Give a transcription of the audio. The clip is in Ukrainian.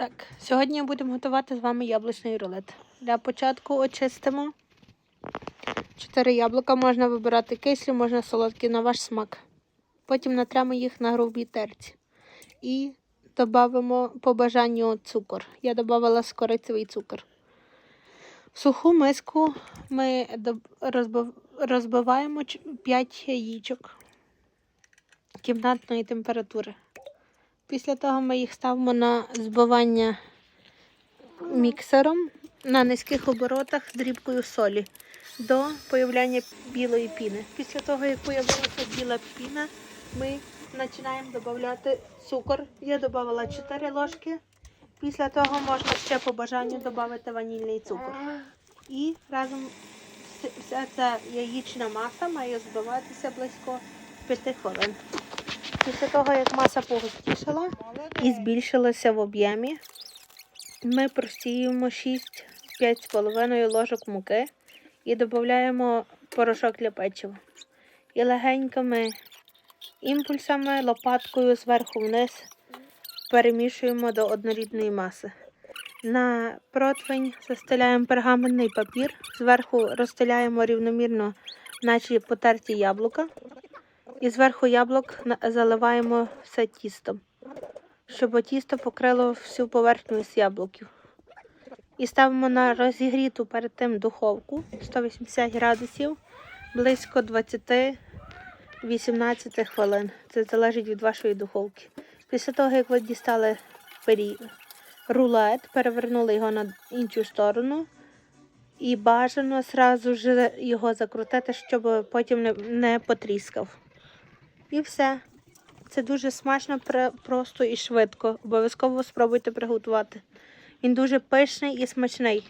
Так, сьогодні будемо готувати з вами яблучний рулет. Для початку очистимо. Чотири яблука можна вибирати кислі, можна солодкі на ваш смак. Потім натремо їх на грубій терці. І додамо по бажанню цукор. Я додавала скорицевий цукор. В суху миску ми розбиваємо 5 яєчок кімнатної температури. Після того ми їх ставимо на збивання міксером на низьких оборотах з дрібкою солі до появляння білої піни. Після того, як появилася біла піна, ми починаємо додати цукор. Я додавала 4 ложки. Після того можна ще по бажанню додати ванільний цукор. І разом вся ця яєчна маса має збиватися близько 5 хвилин. Після того, як маса погустішала і збільшилася в об'ємі, ми просіємо 6-5,5 ложок муки і додаємо порошок для печива. І легенькими імпульсами лопаткою зверху вниз перемішуємо до однорідної маси. На противень застеляємо пергаментний папір, зверху розстеляємо рівномірно наші потерті яблука. І зверху яблук заливаємо все тістом, щоб тісто покрило всю поверхню з яблуків. І ставимо на розігріту перед тим духовку 180 градусів близько 20-18 хвилин. Це залежить від вашої духовки. Після того, як ви дістали пиріг, рулет, перевернули його на іншу сторону. І бажано зразу ж його закрутити, щоб потім не потріскав. І все. Це дуже смачно, просто і швидко. Обов'язково спробуйте приготувати. Він дуже пишний і смачний.